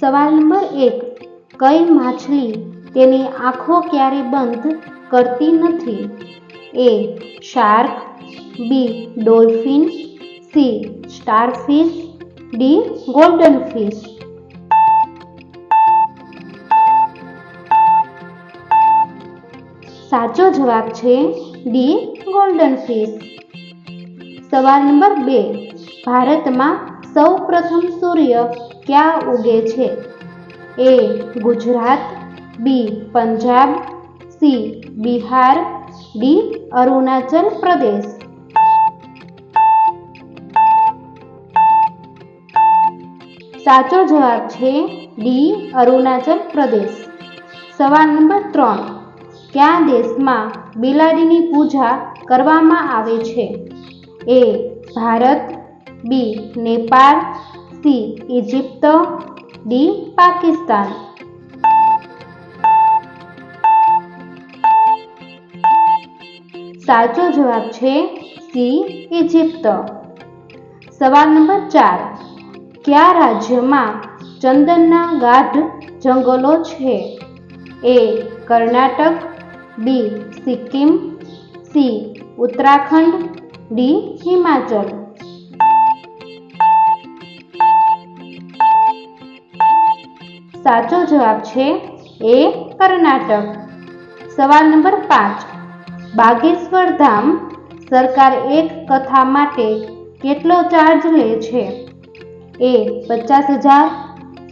સવાલ નંબર એક, કઈ માછલી તેની આંખો ક્યારે બંધ કરતી નથી? A, shark, B, dolphin, C, starfish, D, golden fish. સાચો જવાબ છે ડી, ગોલ્ડન ફિશ. સવાલ નંબર બે, ભારતમાં સૌ પ્રથમ સૂર્ય ક્યાં ઉગે છે? A Gujarat B Punjab C Bihar D Arunachal Pradesh. સાચો જવાબ છે ડી અરુણાચલ પ્રદેશ. સવાલ નંબર ત્રણ. કયા દેશમાં બિલાડીની પૂજા કરવામાં આવે છે? A Bharat B Nepal C Egypt, D, Pakistan. સાચો જવાબ છે સી, ઇજિપ્ત. સવાલ નંબર ચાર. કયા રાજ્યમાં ચંદનના ગાઢ જંગલો છે? A, Karnataka, B, Sikkim, C, Uttarakhand, D, Himachal. સાચો જવાબ છે એ કર્ણાટક. સવાલ નંબર પાંચ. બાગેશ્વર ધામ સરકાર એક કથા માટે કેટલો ચાર્જ લે છે? એ પચાસ હજાર,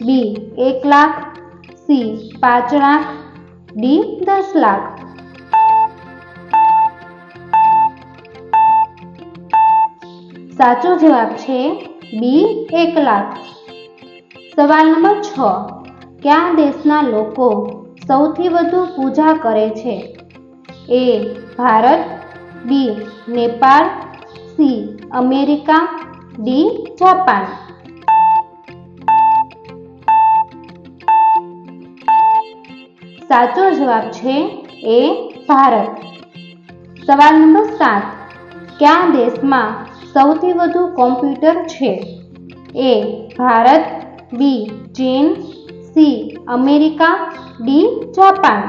બી એક લાખ, સી પાંચ લાખ, ડી દસ લાખ. સાચો જવાબ છે બી એક લાખ. સવાલ નંબર છ. કયા દેશના લોકો સૌથી વધુ પૂજા કરે છે? A Bharat, B Nepal, C America, D Japan. સાચો જવાબ છે એ ભારત. સવાલ નંબર સાત. કયા દેશમાં સૌથી વધુ કોમ્પ્યુટર છે? એ ભારત, બી ચીન સી, અમેરિકા, ડી, જાપાન.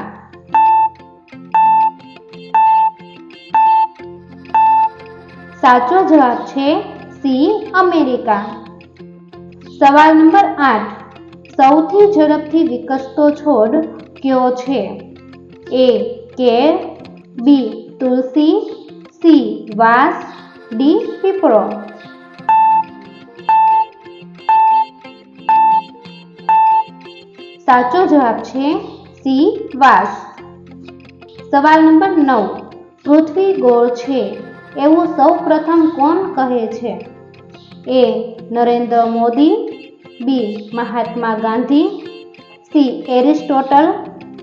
સાચો જવાબ છે સી, અમેરિકા. સવાલ નંબર આઠ. સૌથી ઝડપથી વિકસતો છોડ કયો છે? એ કે બી, તુલસી, સી, વાસ, ડી, પીપળો. સાચો જવાબ છે સી, વાસ. સવાલ નંબર નવ. પૃથ્વી ગોળ છે એવું સૌ પ્રથમ કોણ કહે છે? A, Narendra Modi. B, Mahatma Gandhi. C, Aristotle.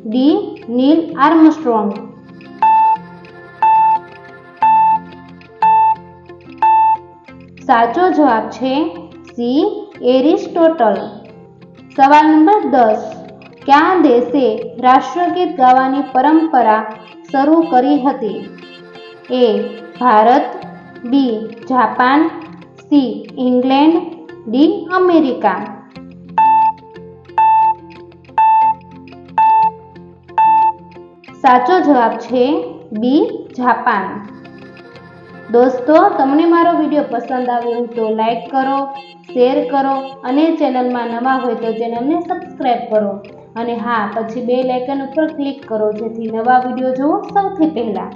D, Neil Armstrong. સાચો જવાબ છે સી, એરિસ્ટોટલ. સવાલ નંબર દસ કયા દેશે રાષ્ટ્રગીત ગાવાની પરંપરા શરૂ કરી હતી A Bharat B Japan C England D America સાચો જવાબ છે બી જાપાન દોસ્તો તમને મારો વીડિયો પસંદ આવ્યો તો લાઈક કરો શેર કરો અને ચેનલમાં નવા હોય તો ચેનલને સબસ્ક્રાઈબ કરો. અને હા, પછી બે લાઇકન ઉપર ક્લિક કરો, જેથી નવા વીડિયો જુઓ સૌથી પહેલાં.